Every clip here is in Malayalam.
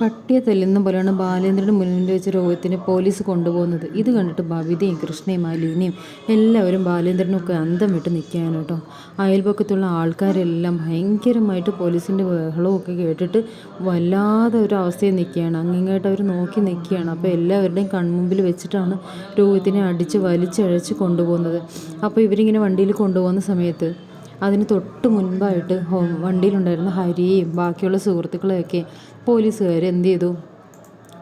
പട്ടിയെ തെല്ലുന്ന പോലെയാണ് ബാലേന്ദ്രന് മുന്നിൽ വെച്ച് രോഹിത്തിനെ പോലീസ് കൊണ്ടുപോകുന്നത്. ഇത് കണ്ടിട്ട് ഭവിതയും കൃഷ്ണയും അലീനയും എല്ലാവരും ബാലേന്ദ്രനൊക്കെ അന്തം വിട്ട് നിൽക്കുകയാണ് കേട്ടോ. അയൽപക്കത്തുള്ള ആൾക്കാരെല്ലാം ഭയങ്കരമായിട്ട് പോലീസിന്റെ ബഹളവും ഒക്കെ കേട്ടിട്ട് വല്ലാതെ ഒരു അവസ്ഥയിൽ നിൽക്കുകയാണ്. അങ്ങിങ്ങായിട്ട് അവർ നോക്കി നിൽക്കുകയാണ്. അപ്പോൾ എല്ലാവരുടെയും കൺമുമ്പിൽ വെച്ചിട്ടാണ് രോഹിത്തിനെ അടിച്ച് വലിച്ചഴച്ച് കൊണ്ടുപോകുന്നത്. അപ്പോൾ ഇവരിങ്ങനെ വണ്ടിയിൽ കൊണ്ടുപോകുന്ന സമയത്ത് അതിന് തൊട്ട് മുൻപായിട്ട് ഹോം വണ്ടിയിലുണ്ടായിരുന്ന ഹരിയും ബാക്കിയുള്ള സുഹൃത്തുക്കളെയൊക്കെ പോലീസുകാർ എന്ത് ചെയ്തു?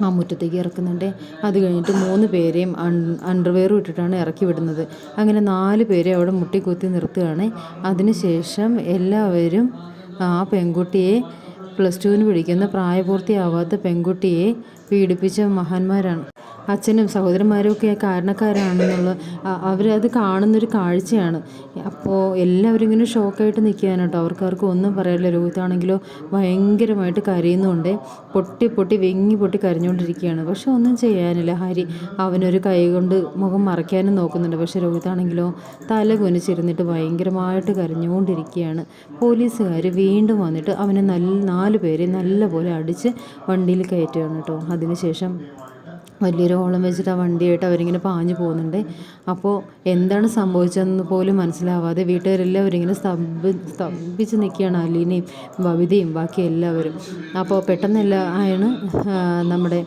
ആ മുറ്റത്തേക്ക് ഇറക്കുന്നുണ്ട്. അത് കഴിഞ്ഞിട്ട് മൂന്ന് പേരെയും അണ്ടർവെയർ ഇട്ടിട്ടാണ് ഇറക്കി വിടുന്നത്. അങ്ങനെ നാല് പേരെ അവിടെ മുട്ടിക്കുത്തി നിർത്തുകയാണ്. അതിനുശേഷം എല്ലാവരും ആ പെൺകുട്ടിയെ പ്ലസ് ടുവിന് പഠിക്കുന്ന പ്രായപൂർത്തിയാവാത്ത പെൺകുട്ടിയെ പീഡിപ്പിച്ച മഹാന്മാരാണ്. അച്ഛനും സഹോദരന്മാരും ഒക്കെ കാരണക്കാരാണെന്നുള്ള അവരത് കാണുന്നൊരു കാഴ്ചയാണ്. അപ്പോൾ എല്ലാവരും ഇങ്ങനെ ഷോക്കായിട്ട് നിൽക്കുകയാണ് കേട്ടോ. അവർക്കാർക്കും ഒന്നും പറയാനില്ല. രോഹിത്താണെങ്കിലോ ഭയങ്കരമായിട്ട് കരയുന്നുണ്ട്. പൊട്ടി പൊട്ടി വെങ്ങി പൊട്ടി കരഞ്ഞുകൊണ്ടിരിക്കുകയാണ്. പക്ഷെ ഒന്നും ചെയ്യാനില്ല. ഹരി അവനൊരു കൈ കൊണ്ട് മുഖം മറയ്ക്കാനും നോക്കുന്നുണ്ട്. പക്ഷെ രോഹിത്താണെങ്കിലോ തല കുനിച്ചിരുന്നിട്ട് ഭയങ്കരമായിട്ട് കരഞ്ഞുകൊണ്ടിരിക്കുകയാണ്. പോലീസുകാർ വീണ്ടും വന്നിട്ട് അവനെ നല്ല നാല് പേരെ നല്ലപോലെ അടിച്ച് വണ്ടിയിൽ കയറ്റുകയാണ് കേട്ടോ. അതിനുശേഷം വലിയൊരു ഓളം വെച്ചിട്ട് ആ വണ്ടിയായിട്ട് അവരിങ്ങനെ പാഞ്ഞു പോകുന്നുണ്ട്. അപ്പോൾ എന്താണ് സംഭവിച്ചതെന്ന് പോലും മനസ്സിലാവാതെ വീട്ടുകാരെല്ലാം അവരിങ്ങനെ സ്തംഭി സ്തംഭിച്ച് നിൽക്കുകയാണ് അലീനയും ബബിതയും ബാക്കി എല്ലാവരും. അപ്പോൾ പെട്ടെന്നെല്ലാം ആണ് നമ്മുടെ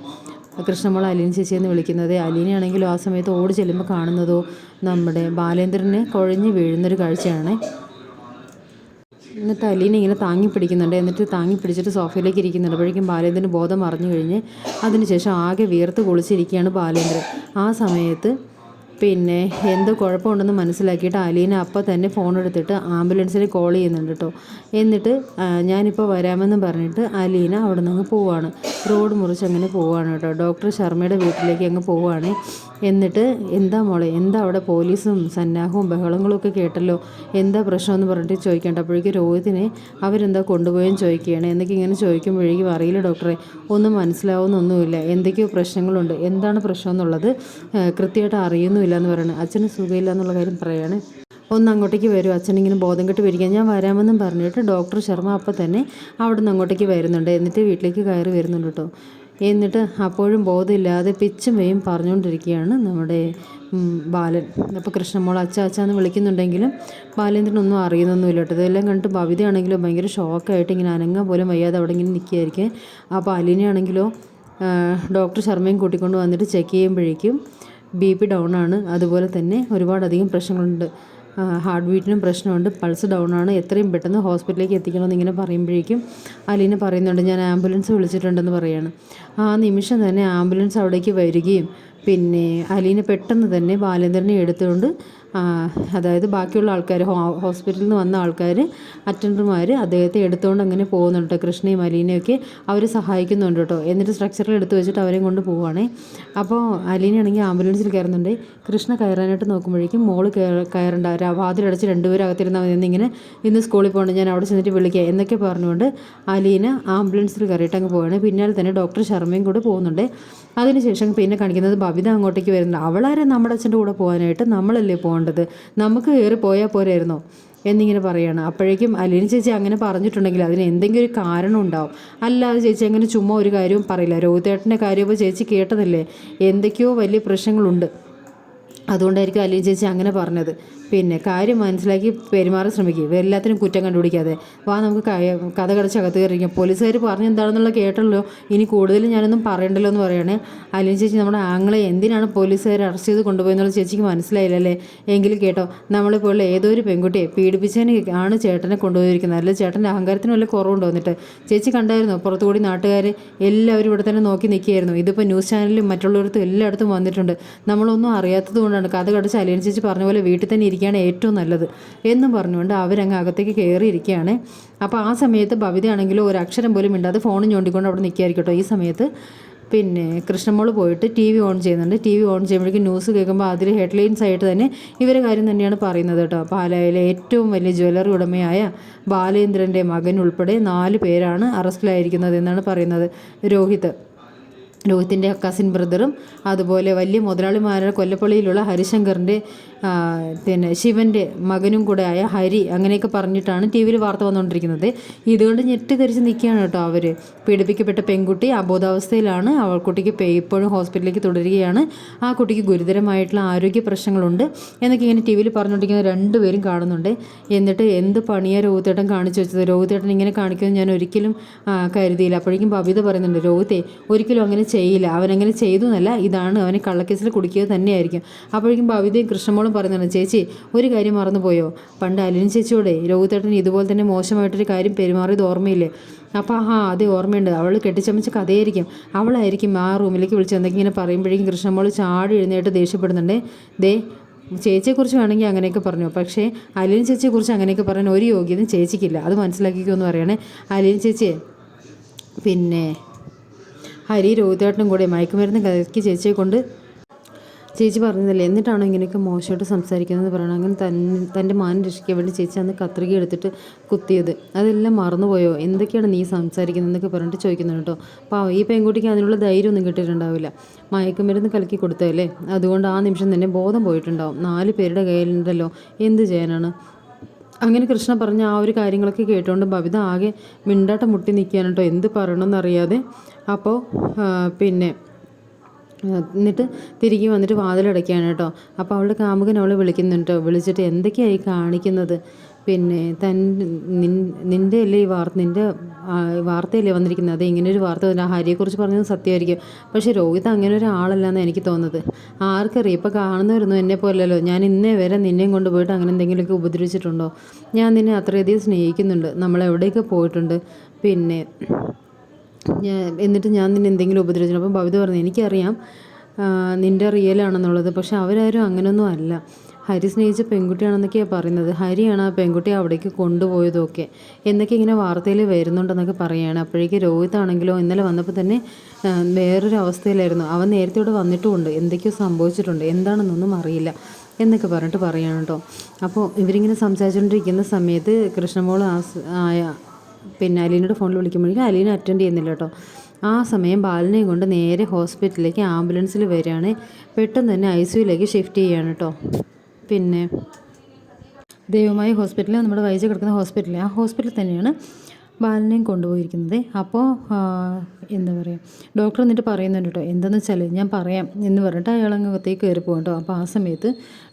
കൃഷ്ണമോൾ അലീന ചേച്ചിയെന്ന് വിളിക്കുന്നത്. അലീനയാണെങ്കിലും ആ സമയത്ത് ഓടി ചെല്ലുമ്പോൾ കാണുന്നതോ നമ്മുടെ ബാലേന്ദ്രനെ കുഴഞ്ഞ് വീഴുന്നൊരു കാഴ്ചയാണ്. എന്നിട്ട് അലീന ഇങ്ങനെ താങ്ങി പിടിക്കുന്നുണ്ട്. എന്നിട്ട് താങ്ങി പിടിച്ചിട്ട് സോഫയിലേക്ക് ഇരിക്കുന്നുണ്ട് അപ്പോഴേക്കും ബാലേന്ദ്രന് ബോധം അറിഞ്ഞു കഴിഞ്ഞ് അതിനുശേഷം ആകെ വീർത്ത് കുളിച്ചിരിക്കുകയാണ് ബാലേന്ദ്രൻ. ആ സമയത്ത് പിന്നെ എന്തോ കുഴപ്പമുണ്ടെന്ന് മനസ്സിലാക്കിയിട്ട് അലീന അപ്പം തന്നെ ഫോൺ എടുത്തിട്ട് ആംബുലൻസിന് കോൾ ചെയ്യുന്നുണ്ട് കേട്ടോ എന്നിട്ട് ഞാനിപ്പോൾ വരാമെന്ന് പറഞ്ഞിട്ട് അലീന അവിടെ നിന്ന് പോവുകയാണ് റോഡ് മുറിച്ച് അങ്ങനെ പോവുകയാണ് കേട്ടോ ഡോക്ടർ ശർമ്മയുടെ വീട്ടിലേക്ക് അങ്ങ് പോവുകയാണ് എന്നിട്ട് എന്താ മോളെ എന്താ അവിടെ പോലീസും സന്നാഹവും ബഹളങ്ങളും ഒക്കെ കേട്ടല്ലോ? എന്താ പ്രശ്നം എന്ന് പറഞ്ഞിട്ട് ചോദിക്കേണ്ട അപ്പോഴേക്കും രോഹിതിനെ അവരെന്താ കൊണ്ടുപോയെന്ന് ചോദിക്കുകയാണ്. എന്നൊക്കെ ഇങ്ങനെ ചോദിക്കുമ്പോഴേക്കും അറിയില്ല ഡോക്ടറെ ഒന്നും മനസ്സിലാവുന്നൊന്നുമില്ല. എന്തൊക്കെയോ പ്രശ്നങ്ങളുണ്ട്. എന്താണ് പ്രശ്നം എന്നുള്ളത് കൃത്യമായിട്ട് അറിയുന്നുമില്ല എന്ന് പറയുന്നത് അച്ഛന് സുഖമില്ല എന്നുള്ള കാര്യം പറയുകയാണ് ഒന്ന് അങ്ങോട്ടേക്ക് വരും. അച്ഛനിങ്ങനെ ബോധം കെട്ട് വരിക ഞാൻ വരാമെന്നും പറഞ്ഞിട്ട് ഡോക്ടർ ശർമ്മ അപ്പം തന്നെ അവിടെ നിന്ന് അങ്ങോട്ടേക്ക് വരുന്നുണ്ട്. എന്നിട്ട് വീട്ടിലേക്ക് കയറി വരുന്നുണ്ട് കേട്ടോ എന്നിട്ട് അപ്പോഴും ബോധമില്ലാതെ പിച്ചും വേയും പറഞ്ഞുകൊണ്ടിരിക്കുകയാണ് നമ്മുടെ ബാലൻ. അപ്പോൾ കൃഷ്ണമോൾ അച്ഛ അച്ഛ എന്ന് വിളിക്കുന്നുണ്ടെങ്കിലും ബാലേന്ദ്രനൊന്നും അറിയുന്നൊന്നുമില്ല കേട്ടോ. ഇതെല്ലാം കണ്ടിട്ട് ഭവിതയാണെങ്കിലോ ഭയങ്കര ഷോക്കായിട്ട് ഇങ്ങനെ അനങ്ങ പോലും വയ്യാതെ അവിടെ ഇങ്ങനെ നിൽക്കുകയായിരിക്കും. അപ്പോൾ അലിനെയാണെങ്കിലോ ഡോക്ടർ ശർമ്മയും കൂട്ടിക്കൊണ്ട് വന്നിട്ട് ചെക്ക് ചെയ്യുമ്പോഴേക്കും ബി പി ഡൗൺ ആണ്. അതുപോലെ തന്നെ ഒരുപാടധികം പ്രശ്നങ്ങളുണ്ട്. ഹാർട്ട് ബീറ്റിനും പ്രശ്നമുണ്ട്. പൾസ് ഡൗൺ ആണ് എത്രയും പെട്ടെന്ന് ഹോസ്പിറ്റലിലേക്ക് എത്തിക്കണമെന്ന് ഇങ്ങനെ പറയുമ്പോഴേക്കും അലീന പറയുന്നുണ്ട് ഞാൻ ആംബുലൻസ് വിളിച്ചിട്ടുണ്ടെന്ന് പറയാണ്. ആ നിമിഷം തന്നെ ആംബുലൻസ് അവിടേക്ക് വരികയും പിന്നെ അലീന പെട്ടെന്ന് തന്നെ ബാലേന്ദ്രനെ എടുത്തുകൊണ്ട് അതായത് ബാക്കിയുള്ള ആൾക്കാർ ഹോസ്പിറ്റലിൽ നിന്ന് വന്ന ആൾക്കാർ അറ്റൻഡർമാർ അദ്ദേഹത്തെ എടുത്തുകൊണ്ട് അങ്ങനെ പോകുന്നുണ്ട് കൃഷ്ണയും അലീനയൊക്കെ അവർ സഹായിക്കുന്നുണ്ട് കേട്ടോ എന്നിട്ട് സ്ട്രക്ചറിൽ എടുത്ത് വെച്ചിട്ട് അവരെയും കൊണ്ട് പോവുകയാണേ അപ്പോൾ അലീനയാണെങ്കിൽ ആംബുലൻസിൽ കയറുന്നുണ്ട്. കൃഷ്ണ കയറാനായിട്ട് നോക്കുമ്പോഴേക്കും മോൾ കയറണ്ട. വാതിലടച്ച് രണ്ടുപേരും അകത്തിരുന്നാൽ മതി. എന്നിങ്ങനെ ഇന്ന് സ്കൂളിൽ പോകണം ഞാൻ അവിടെ ചെന്നിട്ട് വിളിക്കുക എന്നൊക്കെ പറഞ്ഞുകൊണ്ട് അലീന ആംബുലൻസിൽ കയറിയിട്ട് അങ്ങ് പോവുകയാണ് പിന്നാലെ തന്നെ ഡോക്ടർ ശർമ്മയും കൂടെ പോകുന്നുണ്ട്. അതിനുശേഷം പിന്നെ കാണിക്കുന്നത് ബബിത അങ്ങോട്ടേക്ക് വരുന്നുണ്ട്. അവളാരെ നമ്മുടെ അച്ഛന്റെ കൂടെ പോകാനായിട്ട്? നമ്മളല്ലേ പോകേണ്ടത്? നമുക്ക് കയറി പോയാൽ പോരായിരുന്നോ? എന്നിങ്ങനെ പറയുകയാണ് അപ്പോഴേക്കും അലീന ചേച്ചി അങ്ങനെ പറഞ്ഞിട്ടുണ്ടെങ്കിൽ അതിന് എന്തെങ്കിലും ഒരു കാരണം ഉണ്ടാവും. അല്ലാതെ ചേച്ചി അങ്ങനെ ചുമ്മാ ഒരു കാര്യവും പറയില്ല. രോഹിതേട്ടന്റെ കാര്യമൊക്കെ ചേച്ചി കേട്ടതല്ലേ? എന്തൊക്കെയോ വലിയ പ്രശ്നങ്ങളുണ്ട്. അതുകൊണ്ടായിരിക്കും അലീന ചേച്ചി അങ്ങനെ പറഞ്ഞത്. പിന്നെ കാര്യം മനസ്സിലാക്കി പെരുമാറാൻ ശ്രമിക്കുക എല്ലാത്തിനും കുറ്റം കണ്ടുപിടിക്കാതെ. വാ നമുക്ക് കഥ കടച്ച് അകത്ത് കയറിയിരിക്കാം. പോലീസുകാർ പറഞ്ഞ് എന്താണെന്നുള്ള കേട്ടല്ലോ. ഇനി കൂടുതൽ ഞാനൊന്നും പറയണ്ടല്ലോ എന്ന് പറയുകയാണെ അല്ലെങ്കിൽ ചേച്ചി നമ്മുടെ ആങ്ങളെ എന്തിനാണ് പോലീസുകാർ അറസ്റ്റ് ചെയ്ത് കൊണ്ടുപോയെന്നുള്ള ചേച്ചിക്ക് മനസ്സിലായില്ലല്ലേ? എങ്കിലും കേട്ടോ നമ്മളിപ്പോൾ ഏതോ ഒരു പെൺകുട്ടിയെ പീഡിപ്പിച്ചതിന് ആണ് ചേട്ടനെ കൊണ്ടുപോയിരിക്കുന്നത്. അല്ലെങ്കിൽ ചേട്ടന്റെ അഹങ്കാരത്തിന് വല്ല കുറവുണ്ടോ എന്നിട്ട്? ചേച്ചി കണ്ടായിരുന്നു? പുറത്തുകൂടി നാട്ടുകാർ എല്ലാവരും ഇവിടെ തന്നെ നോക്കി നിൽക്കുകയായിരുന്നു. ഇതിപ്പോൾ ന്യൂസ് ചാനലിലും മറ്റുള്ളവർക്കും എല്ലായിടത്തും വന്നിട്ടുണ്ട്. നമ്മളൊന്നും അറിയാത്തത് കൊണ്ടാണ് കഥ കടച്ച് അലിയൻ ചേച്ചി പറഞ്ഞ പോലെ വീട്ടിൽ തന്നെ ഇരിക്കുകയാണ് ഏറ്റവും നല്ലത് എന്ന് പറഞ്ഞുകൊണ്ട് അവരങ്ങ് അകത്തേക്ക് കയറിയിരിക്കുകയാണ്. അപ്പോൾ ആ സമയത്ത് ഭവിതയാണെങ്കിലും ഒരു അക്ഷരം പോലും ഇണ്ടാതെ ഫോണും ചൂണ്ടിക്കൊണ്ട് അവിടെ നിൽക്കുകയായിരിക്കും ഈ സമയത്ത്. പിന്നെ കൃഷ്ണമോൾ പോയിട്ട് ടി വി ഓൺ ചെയ്യുന്നുണ്ട്. ടി വി ഓൺ ചെയ്യുമ്പോഴേക്കും ന്യൂസ് കേൾക്കുമ്പോൾ അതിൽ ഹെഡ്ലൈൻസ് ആയിട്ട് തന്നെ ഇവരെ കാര്യം തന്നെയാണ് പറയുന്നത് കേട്ടോ. പാലായിലെ ഏറ്റവും വലിയ ജ്വല്ലറി ഉടമയായ ബാലേന്ദ്രന്റെ മകൻ ഉൾപ്പെടെ നാല് പേരാണ് അറസ്റ്റിലായിരിക്കുന്നത് എന്നാണ് പറയുന്നത് രോഹിത്. രോഹിത്തിന്റെ കസിൻ ബ്രദറും അതുപോലെ വലിയ മുതലാളിമാരുടെ കൊല്ലപ്പള്ളിയിലുള്ള ഹരിശങ്കറിന്റെ പിന്നെ ശിവന്റെ മകനും കൂടെ ആയ ഹരി അങ്ങനെയൊക്കെ പറഞ്ഞിട്ടാണ് ടി വിയിൽ വാർത്ത വന്നുകൊണ്ടിരിക്കുന്നത്. ഇതുകൊണ്ട് ഞെട്ടിധരിച്ച് നിൽക്കുകയാണ് കേട്ടോ അവർ പീഡിപ്പിക്കപ്പെട്ട പെൺകുട്ടി അബോധാവസ്ഥയിലാണ്. അവൾ കുട്ടിക്ക് ഇപ്പോഴും ഹോസ്പിറ്റലിലേക്ക് തുടരുകയാണ്. ആ കുട്ടിക്ക് ഗുരുതരമായിട്ടുള്ള ആരോഗ്യ പ്രശ്നങ്ങളുണ്ട് എന്നൊക്കെ ഇങ്ങനെ ടി വിയിൽ പറഞ്ഞുകൊണ്ടിരിക്കുന്ന രണ്ടുപേരും കാണുന്നുണ്ട്. എന്നിട്ട് എന്ത് പണിയാ രോഹിതേട്ടൻ കാണിച്ചു വെച്ചത്? രോഹിതേട്ടൻ ഇങ്ങനെ കാണിക്കുമെന്ന് ഞാൻ ഒരിക്കലും കരുതിയില്ല. അപ്പോഴേക്കും ബബിത പറയുന്നുണ്ട് രോഹിത്തെ ഒരിക്കലും അങ്ങനെ ചെയ്യില്ല. അവനങ്ങനെ ചെയ്തു എന്നല്ല. ഇതാണ് അവനെ കള്ളക്കേസിൽ കുടിക്കുക തന്നെയായിരിക്കും. അപ്പോഴേക്കും ബബിതയും കൃഷ്ണമോളും പറയുന്നുണ്ട് ചേച്ചി ഒരു കാര്യം മറന്നുപോയോ? പണ്ട് അലിൻ ചേച്ചിയോടെ രോഹിതേട്ടൻ ഇതുപോലെ തന്നെ മോശമായിട്ടൊരു കാര്യം പെരുമാറിയത് ഓർമ്മയില്ലേ? അപ്പോൾ ആ അതെ ഓർമ്മയുണ്ട്. അവൾ കെട്ടിച്ചമച്ച കഥയായിരിക്കും. അവളായിരിക്കും ആ റൂമിലേക്ക് വിളിച്ച് എന്തെങ്കിലും ഇങ്ങനെ പറയുമ്പോഴേക്കും കൃഷ്ണമോൾ ചാടി എഴുന്നേറ്റ് ദേഷ്യപ്പെടുന്നുണ്ട്. ദേ ചേച്ചിയെക്കുറിച്ച് വേണമെങ്കിൽ അങ്ങനെയൊക്കെ പറഞ്ഞു. പക്ഷേ അലിൻ ചേച്ചിയെക്കുറിച്ച് അങ്ങനെയൊക്കെ പറയാൻ ഒരു യോഗ്യതയും ചേച്ചിക്കില്ല. അത് മനസ്സിലാക്കിക്കോ എന്ന് പറയണേ. അലിൻ ചേച്ചിയെ പിന്നെ ഹരി രോഹിതേട്ടനും കൂടെ മയക്കുമരുന്ന് കലക്കി ചേച്ചിയെ കൊണ്ട് ചേച്ചി പറഞ്ഞതല്ലേ എന്നിട്ടാണോ ഇങ്ങനെയൊക്കെ മോശമായിട്ട് സംസാരിക്കുന്നത് പറയണം അങ്ങനെ തന്നെ തന്റെ മാനം രക്ഷിക്കാൻ വേണ്ടി ചേച്ചി അന്ന് കത്രിക എടുത്തിട്ട് കുത്തിയത്. അതെല്ലാം മറന്നുപോയോ? എന്തൊക്കെയാണ് നീ സംസാരിക്കുന്നത് എന്നൊക്കെ പറഞ്ഞിട്ട് ചോദിക്കുന്നത് കേട്ടോ. അപ്പോൾ ഈ പെൺകുട്ടിക്ക് അതിനുള്ള ധൈര്യമൊന്നും കിട്ടിയിട്ടുണ്ടാവില്ല. മയക്കുമരുന്ന് കലക്കി കൊടുത്തതല്ലേ അതുകൊണ്ട് ആ നിമിഷം തന്നെ ബോധം പോയിട്ടുണ്ടാവും. നാല് പേരുടെ കയ്യിലുണ്ടല്ലോ എന്ത് ചെയ്യാനാണ്? അങ്ങനെ കൃഷ്ണ പറഞ്ഞ ആ ഒരു കാര്യങ്ങളൊക്കെ കേട്ടുകൊണ്ട് ബബിത ആകെ മിണ്ടാട്ടം മുട്ടി നിൽക്കുകയാണ് കേട്ടോ. എന്ത് പറയണമെന്നറിയാതെ. അപ്പോൾ പിന്നെ എന്നിട്ട് തിരികെ വന്നിട്ട് വാതിലടയ്ക്കുകയാണ് കേട്ടോ. അപ്പോൾ അവളുടെ കാമുകൻ അവളെ വിളിക്കുന്നുണ്ട് വിളിച്ചിട്ട് എന്തൊക്കെയായി കാണിക്കുന്നത്? പിന്നെ തൻ നിൻ- നിന്റെ അല്ലേ ഈ വാർത്ത നിന്റെ വാർത്തയല്ലേ വന്നിരിക്കുന്നത്? അത് ഇങ്ങനെ ഒരു വാർത്ത വന്നിട്ട് ഹരിയെക്കുറിച്ച് പറഞ്ഞത് സത്യമായിരിക്കും. പക്ഷേ രോഹിത് അങ്ങനെ ഒരാളല്ലെന്ന് എനിക്ക് തോന്നുന്നത്. ആർക്കറിയാം? ഇപ്പോൾ കാണുന്നവരൊന്നും എന്നെ പോലല്ലോ ഞാൻ ഇന്നേ വരെ നിന്നെയും കൊണ്ടുപോയിട്ട് അങ്ങനെ എന്തെങ്കിലുമൊക്കെ ഉപദ്രവിച്ചിട്ടുണ്ടോ? ഞാൻ നിന്നെ അത്രയധികം സ്നേഹിക്കുന്നുണ്ട്. നമ്മൾ എവിടെയൊക്കെ പോയിട്ടുണ്ട്? പിന്നെ എന്നിട്ട് ഞാൻ നിന്നെ എന്തെങ്കിലും ഉപദ്രവിച്ചു അപ്പം ഭവിത പറഞ്ഞു എനിക്കറിയാം നിന്റെ റിയൽ ആണെന്നുള്ളത്. പക്ഷേ അവരാരും അങ്ങനെയൊന്നും അല്ല. ഹരി സ്നേഹിച്ച പെൺകുട്ടിയാണെന്നൊക്കെയാണ് പറയുന്നത്. ഹരിയാണ് ആ പെൺകുട്ടിയെ അവിടേക്ക് കൊണ്ടുപോയതൊക്കെ എന്നൊക്കെ ഇങ്ങനെ വാർത്തയിൽ വരുന്നുണ്ടെന്നൊക്കെ പറയുകയാണ് അപ്പോഴേക്ക് രോഹിത് ആണെങ്കിലോ ഇന്നലെ വന്നപ്പോൾ തന്നെ വേറൊരു അവസ്ഥയിലായിരുന്നു. അവൻ നേരത്തെ ഇവിടെ വന്നിട്ടുമുണ്ട്. എന്തൊക്കെയോ സംഭവിച്ചിട്ടുണ്ട്. എന്താണെന്നൊന്നും അറിയില്ല എന്നൊക്കെ പറഞ്ഞിട്ട് പറയണം കേട്ടോ. അപ്പോൾ ഇവരിങ്ങനെ സംസാരിച്ചുകൊണ്ടിരിക്കുന്ന സമയത്ത് കൃഷ്ണമോൾ ആ പിന്നെ അലീനയുടെ ഫോണിൽ വിളിക്കുമ്പോഴേക്കും അലീന അറ്റൻഡ് ചെയ്യുന്നില്ല കേട്ടോ. ആ സമയം ബാലനെയും കൊണ്ട് നേരെ ഹോസ്പിറ്റലിലേക്ക് ആംബുലൻസിൽ വരികയാണ്. പെട്ടെന്ന് തന്നെ ഐ സിയുലേക്ക് ഷിഫ്റ്റ് ചെയ്യുകയാണ് കേട്ടോ. പിന്നെ ദൈവമായി ഹോസ്പിറ്റലിൽ നമ്മുടെ വൈജ കിടക്കുന്ന ഹോസ്പിറ്റലിൽ ആ ഹോസ്പിറ്റലിൽ തന്നെയാണ് ബാലനെയും കൊണ്ടുപോയിരിക്കുന്നത്. അപ്പോൾ എന്താ പറയുക ഡോക്ടർ എന്നിട്ട് പറയുന്നുണ്ട് കേട്ടോ എന്താണെന്ന് വെച്ചാൽ ഞാൻ പറയാം എന്ന് പറഞ്ഞിട്ട് അയാൾ അങ്ങോട്ടേക്ക് കയറി പോകും കേട്ടോ അപ്പോൾ ആ സമയത്ത്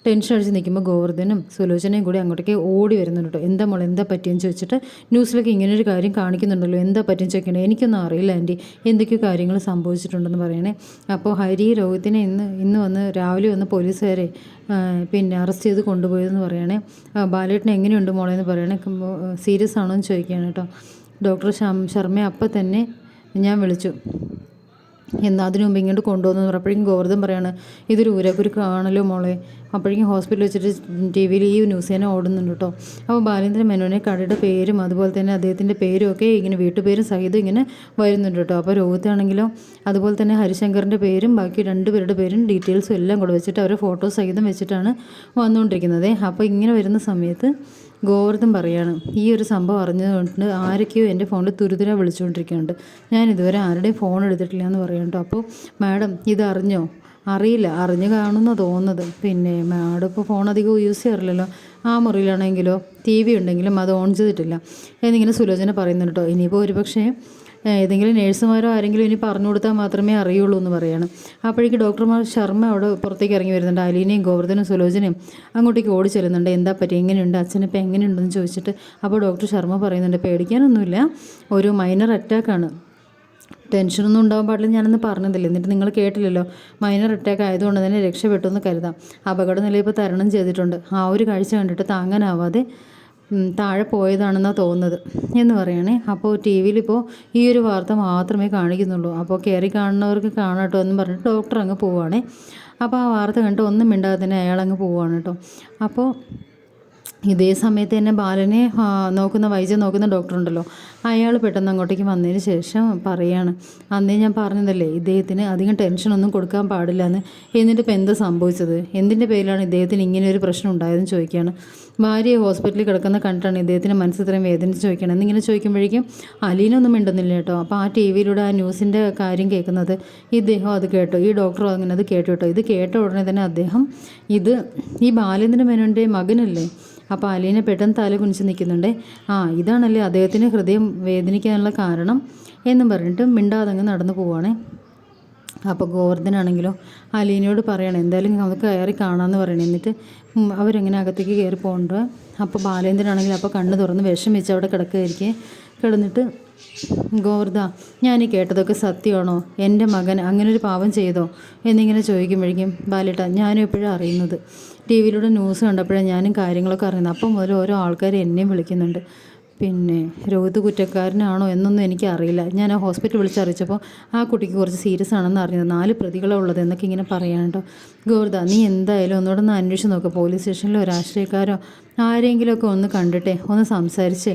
ടെൻഷൻ അടിച്ച് നിൽക്കുമ്പോൾ ഗോവർദ്ധനും സുലോചനയും കൂടി അങ്ങോട്ടേക്ക് ഓടി വരുന്നുണ്ട് കേട്ടോ എന്താ മോൾ എന്താ പറ്റിയെന്ന് ചോദിച്ചിട്ട് ന്യൂസിലൊക്കെ ഇങ്ങനെ ഒരു കാര്യം കാണിക്കുന്നുണ്ടല്ലോ എന്താ പറ്റിയെന്ന് ചോദിക്കണേ? എനിക്കൊന്നും അറിയില്ല ആന്റി. എന്തൊക്കെയോ കാര്യങ്ങൾ സംഭവിച്ചിട്ടുണ്ടെന്ന് പറയണേ. അപ്പോൾ ഹരി രോഹിത്തിനെ ഇന്ന് ഇന്ന് വന്ന് രാവിലെ വന്ന് പോലീസുകാരെ പിന്നെ അറസ്റ്റ് ചെയ്ത് കൊണ്ടുപോയതെന്ന് പറയണേ ബാലേട്ടൻ എങ്ങനെയുണ്ട് മോളെ എന്ന് പറയണേ സീരിയസ് ആണോ എന്ന് ചോദിക്കുകയാണ് കേട്ടോ. ഡോക്ടർ ശ്യാം ശർമ്മയെ അപ്പം തന്നെ ഞാൻ വിളിച്ചു. എന്നാൽ അതിനു മുമ്പ് ഇങ്ങോട്ട് കൊണ്ടുവന്നു പറഞ്ഞപ്പോഴേക്കും ഗോവർദ്ധൻ പറയാണ് ഇതൊരു ഊരക്കുരുക്കാണല്ലോ മോളെ. അപ്പോഴേക്കും ഹോസ്പിറ്റലിൽ വെച്ചിട്ട് ടി വിയിൽ ഈ ന്യൂസ് തന്നെ ഓടുന്നുണ്ട് കേട്ടോ. അപ്പോൾ ബാലേന്ദ്രൻ മേനോനെ കടയുടെ പേരും അതുപോലെ തന്നെ അദ്ദേഹത്തിന്റെ പേരും ഒക്കെ ഇങ്ങനെ വീട്ടുപേരും സഹിതം ഇങ്ങനെ വരുന്നുണ്ട് കേട്ടോ. അപ്പോൾ രോഹിത്താണെങ്കിലോ അതുപോലെ തന്നെ ഹരിശങ്കറിന്റെ പേരും ബാക്കി രണ്ടുപേരുടെ പേരും ഡീറ്റെയിൽസും എല്ലാം കൂടെ വെച്ചിട്ട് അവരെ ഫോട്ടോ സഹിതം വെച്ചിട്ടാണ് വന്നുകൊണ്ടിരിക്കുന്നത്. അപ്പോൾ ഇങ്ങനെ വരുന്ന സമയത്ത് ഗോവർദ്ധൻ പറയാണ് ഈ ഒരു സംഭവം അറിഞ്ഞതുകൊണ്ട് ആരൊക്കെയോ എന്റെ ഫോണിൽ തുരുതുര വിളിച്ചുകൊണ്ടിരിക്കുന്നുണ്ട്. ഞാൻ ഇതുവരെ ആരുടെയും ഫോൺ എടുത്തിട്ടില്ല എന്ന് പറയുന്നുണ്ട് അപ്പോൾ മാഡം ഇത് അറിഞ്ഞോ? അറിയില്ല. അറിഞ്ഞു കാണുന്ന തോന്നുന്നത്. പിന്നെ മാഡം ഇപ്പോൾ ഫോൺ അധികം യൂസ് ചെയ്യാറില്ലല്ലോ. ആ മുറിയിലാണെങ്കിലോ? ടി വി ഉണ്ടെങ്കിലും അത് ഓൺ ചെയ്തിട്ടില്ല. എന്നിങ്ങനെ സുലോചന പറയുന്നുണ്ട് കേട്ടോ ഇനിയിപ്പോൾ ഒരുപക്ഷേ ഏതെങ്കിലും നേഴ്സുമാരോ ആരെങ്കിലും ഇനി പറഞ്ഞു കൊടുത്താൽ മാത്രമേ അറിയുള്ളൂ എന്ന് പറയാണ്. അപ്പോഴേക്ക് ഡോക്ടർമാർ ശർമ്മ അവിടെ പുറത്തേക്ക് ഇറങ്ങി വരുന്നുണ്ട്. അലീനയും ഗോവർദ്ധനും സുലോചനയും അങ്ങോട്ടേക്ക് ഓടി ചെല്ലുന്നുണ്ട്. എന്താ പറ്റി? എങ്ങനെയുണ്ട്? അച്ഛനിപ്പോൾ എങ്ങനെയുണ്ടെന്ന് ചോദിച്ചിട്ട് അപ്പോൾ ഡോക്ടർ ശർമ്മ പറയുന്നുണ്ട് പേടിക്കാനൊന്നുമില്ല. ഒരു മൈനർ അറ്റാക്കാണ് ടെൻഷനൊന്നും ഉണ്ടാവാൻ പാടില്ല ഞാനൊന്നും പറഞ്ഞതില്ല. എന്നിട്ട് നിങ്ങൾ കേട്ടില്ലല്ലോ? മൈനർ അറ്റാക്ക് ആയതുകൊണ്ട് തന്നെ രക്ഷപ്പെട്ടു എന്ന് കരുതാം. അപകട നില ഇപ്പോൾ തരണം ചെയ്തിട്ടുണ്ട്. ആ ഒരു കാഴ്ച കണ്ടിട്ട് താങ്ങാനാവാതെ താഴെ പോയതാണെന്നാണ് തോന്നുന്നത് എന്ന് പറയണേ. അപ്പോൾ ടി വിയിലിപ്പോൾ ഈ ഒരു വാർത്ത മാത്രമേ കാണിക്കുന്നുള്ളൂ. അപ്പോൾ കയറി കാണുന്നവർക്ക് കാണാട്ടോ എന്ന് പറഞ്ഞിട്ട് ഡോക്ടർ അങ്ങ് പോവുകയാണേ അപ്പോൾ ആ വാർത്ത കണ്ടിട്ട് ഒന്നും മിണ്ടാതെ തന്നെ അയാൾ പോവുകയാണ് കേട്ടോ. അപ്പോൾ ഇതേ സമയത്ത് തന്നെ ബാലനെ നോക്കുന്ന വൈദ്യം നോക്കുന്ന ഡോക്ടറുണ്ടല്ലോ അയാൾ പെട്ടെന്ന് അങ്ങോട്ടേക്ക് വന്നതിന് ശേഷം പറയാണ് അന്നേ ഞാൻ പറഞ്ഞതല്ലേ ഇദ്ദേഹത്തിന് അധികം ടെൻഷനൊന്നും കൊടുക്കാൻ പാടില്ല എന്ന് എന്നിട്ട് ഇപ്പം എന്താ സംഭവിച്ചത്? എന്തിന്റെ പേരിലാണ് ഇദ്ദേഹത്തിന് ഇങ്ങനെ ഒരു പ്രശ്നം ഉണ്ടായതെന്ന് ചോദിക്കുകയാണ്. ഭാര്യയെ ഹോസ്പിറ്റലിൽ കിടക്കുന്ന കണ്ടാണ് ഇദ്ദേഹത്തിന്റെ മനസ്സ് ഇത്രയും വേദനിച്ച് ചോദിക്കണം എന്നിങ്ങനെ ചോദിക്കുമ്പോഴേക്കും അലീനൊന്നും മിണ്ടുന്നില്ല കേട്ടോ. അപ്പോൾ ആ ടി വിയിലൂടെ ആ ന്യൂസിന്റെ കാര്യം കേൾക്കുന്നത് ഇദ്ദേഹം അത് കേട്ടോ. ഈ ഡോക്ടറും അങ്ങനെ അത് കേട്ടു കേട്ടോ. ഇത് കേട്ട ഉടനെ തന്നെ അദ്ദേഹം ഇത് ഈ ബാലേന്ദ്ര മേനോന്റെ മകനല്ലേ? അപ്പോൾ അലീന പെട്ടെന്ന് തല കുനിച്ച് നിൽക്കുന്നുണ്ട്. ആ ഇതാണല്ലേ അദ്ദേഹത്തിന് ഹൃദയം വേദനിക്കാനുള്ള കാരണം എന്നും പറഞ്ഞിട്ട് മിണ്ടാതങ്ങ് നടന്നു പോവുകയാണ് അപ്പോൾ ഗോവർദ്ധനാണെങ്കിലോ അലീനയോട് പറയണം എന്തായാലും നമുക്ക് കയറി കാണാമെന്ന് പറയണം. എന്നിട്ട് അവരെങ്ങനെ അകത്തേക്ക് കയറി പോകണ്ട? അപ്പോൾ ബാലേന്ദ്രനാണെങ്കിൽ അപ്പോൾ കണ്ണ് തുറന്ന് വിഷം വെച്ച് അവിടെ കിടക്കുകയായിരിക്കും. കിടന്നിട്ട് ഗോവർദ്ധ ഞാൻ ഈ കേട്ടതൊക്കെ സത്യമാണോ? എന്റെ മകൻ അങ്ങനെ ഒരു പാവം ചെയ്തോ? എന്നിങ്ങനെ ചോദിക്കുമ്പോഴേക്കും ബാലേട്ട ഞാനും എപ്പോഴും അറിയുന്നത്? ടി വിയിലൂടെ ന്യൂസ് കണ്ടപ്പോഴാണ് ഞാനും കാര്യങ്ങളൊക്കെ അറിയുന്നത്. അപ്പം മുതൽ ഓരോ ആൾക്കാർ എന്നെയും വിളിക്കുന്നുണ്ട്. പിന്നെ രോഹിത് കുറ്റക്കാരനാണോ എന്നൊന്നും എനിക്കറിയില്ല. ഞാൻ ആ ഹോസ്പിറ്റൽ വിളിച്ചറിയിച്ചപ്പോൾ ആ കുട്ടിക്ക് കുറച്ച് സീരിയസ് ആണെന്ന് അറിഞ്ഞത്. നാല് പ്രതികളാണ് ഉള്ളത് എന്നൊക്കെ ഇങ്ങനെ പറയാനുണ്ടോ ഗോർദ നീ എന്തായാലും ഒന്നുകൂടെ ഒന്ന് അന്വേഷിച്ച് നോക്ക്. പോലീസ് സ്റ്റേഷനിലോ രാഷ്ട്രീയക്കാരോ ആരെങ്കിലുമൊക്കെ ഒന്ന് കണ്ടിട്ടെ ഒന്ന് സംസാരിച്ച്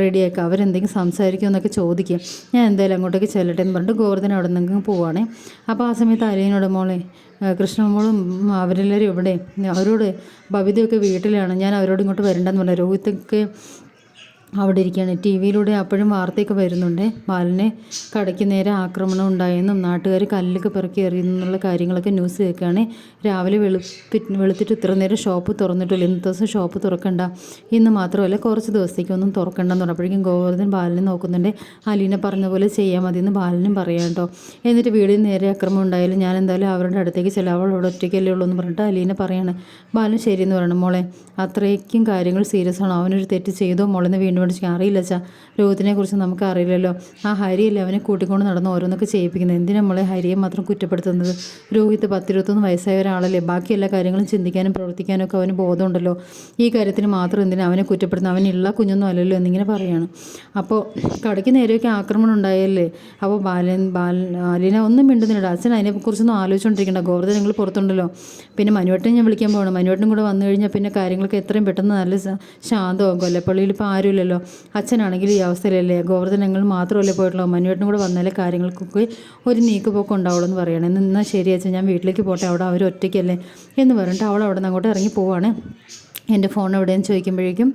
റെഡിയാക്കുക അവരെന്തെങ്കിലും സംസാരിക്കുമോ എന്നൊക്കെ ചോദിക്കുക ഞാൻ എന്തായാലും അങ്ങോട്ടേക്ക് ചെല്ലട്ടെ എന്ന് പറഞ്ഞിട്ട് ഗോവർദ്ധന അവിടെ നിന്നെങ്കിലും പോവാണേ. അപ്പോൾ ആ സമയത്ത് അലീനോട് മോളെ കൃഷ്ണമോളും അവരെല്ലാവരും ഇവിടെ. അവരോട് ഭവിതയൊക്കെ വീട്ടിലാണ്. ഞാൻ അവരോട് ഇങ്ങോട്ട് വരണ്ടെന്ന് പറഞ്ഞു. രോഹിത്തൊക്കെ അവിടെ ഇരിക്കുകയാണ്. ടി വിയിലൂടെ അപ്പോഴും വാർത്തയൊക്കെ വരുന്നുണ്ട്. ബാലനെ കടയ്ക്ക് നേരെ ആക്രമണം ഉണ്ടായെന്നും നാട്ടുകാർ കല്ലൊക്കെ പിറക്കി എറിയുന്നുള്ള കാര്യങ്ങളൊക്കെ ന്യൂസ് കേൾക്കുകയാണ്. രാവിലെ വെളുപ്പി വെളുത്തിട്ട് ഇത്ര നേരം ഷോപ്പ് തുറന്നിട്ടില്ല. ഇന്നത്തെ ദിവസം ഷോപ്പ് തുറക്കണ്ട. ഇന്ന് മാത്രമല്ല കുറച്ച് ദിവസത്തേക്ക് ഒന്നും തുറക്കണ്ടെന്ന് പറഞ്ഞപ്പോഴേക്കും ഗോവർദ്ധൻ ബാലനെ നോക്കുന്നുണ്ട്. അലീന പറഞ്ഞ പോലെ ചെയ്യാൻ മതി എന്ന് ബാലനും പറയാം കേട്ടോ. എന്നിട്ട് വീടിന് നേരെ അക്രമം ഉണ്ടായാലും ഞാൻ എന്തായാലും അവരുടെ അടുത്തേക്ക് ചെല്ലാം. അവൾ അവിടെ ഒറ്റയ്ക്കല്ലേ ഉള്ളൂ എന്ന് പറഞ്ഞിട്ട് അലീന പറയാണ്. ബാലൻ ശരിയെന്ന് പറയണം. മോളെ അത്രയ്ക്കും കാര്യങ്ങൾ സീരിയസ് ആണ്. അവനൊരു തെറ്റ് ചെയ്തോ മോളെന്ന് വീണ്ടും വിളിച്ചു അറിയില്ല ചാ രോഗത്തിനെ കുറിച്ച് നമുക്ക് അറിയില്ലല്ലോ. ആ ഹരിയല്ലേ അവനെ കൂട്ടിക്കൊണ്ട് നടന്ന് ഓരോന്നൊക്കെ ചെയ്യിപ്പിക്കുന്നത്? എന്തിനാ നമ്മളെ ഹരിയെ മാത്രം കുറ്റപ്പെടുത്തുന്നത്? രോഹിത്ത് പത്തിരുപത്തൊന്ന് വയസ്സായ ഒരാളല്ലേ. ബാക്കി എല്ലാ കാര്യങ്ങളും ചിന്തിക്കാനും പ്രവർത്തിക്കാനും ഒക്കെ അവന് ബോധമുണ്ടല്ലോ. ഈ കാര്യത്തിന് മാത്രം എന്തിനാ അവനെ കുറ്റപ്പെടുത്തുന്നത്? അവനുള്ള കുഞ്ഞൊന്നും അല്ലല്ലോ എന്നിങ്ങനെ പറയാണ്. അപ്പോൾ കടയ്ക്ക് നേരെയൊക്കെ ആക്രമണം ഉണ്ടായല്ലേ? അപ്പോൾ ബാലൻ ബാലൻ അലീന ഒന്നും മിണ്ടുന്നില്ല അച്ഛൻ അതിനെക്കുറിച്ചൊന്നും ആലോചിച്ചുകൊണ്ടിരിക്കണ്ട ഗോവർദ്ധൻ നിങ്ങൾ പുറത്തുണ്ടല്ലോ. പിന്നെ മനുവേട്ടനെ ഞാൻ വിളിക്കാൻ പോകണം മനുവേട്ടനും കൂടെ വന്നു കഴിഞ്ഞാൽ പിന്നെ കാര്യങ്ങളൊക്കെ എത്രയും പെട്ടെന്ന് നല്ല ശാന്തമാകും. കൊല്ലപ്പള്ളിയിൽ ഇപ്പോൾ ആരുമില്ലല്ലോ. അച്ഛനാണെങ്കിൽ ഈ അവസ്ഥയിലല്ലേ? ഗോവർദ്ധൻ ഞങ്ങൾ മാത്രമല്ലേ പോയിട്ടുള്ളൂ. മനുവേട്ടനും കൂടെ വന്നാലേ കാര്യങ്ങൾക്കൊക്കെ ഒരു നീക്കുപോക്ക് ഉണ്ടാവുള്ളൂ എന്ന് പറയണേ. എന്നാൽ ശരി അച്ഛൻ ഞാൻ വീട്ടിലേക്ക് പോട്ടെ. അവിടെ അവർ ഒറ്റയ്ക്കല്ലേ എന്ന് പറഞ്ഞിട്ട് അവൾ അവിടെ നിന്ന് അങ്ങോട്ട് ഇറങ്ങി പോവാണ്. എന്റെ ഫോൺ എവിടെയെന്ന് ചോദിക്കുമ്പോഴേക്കും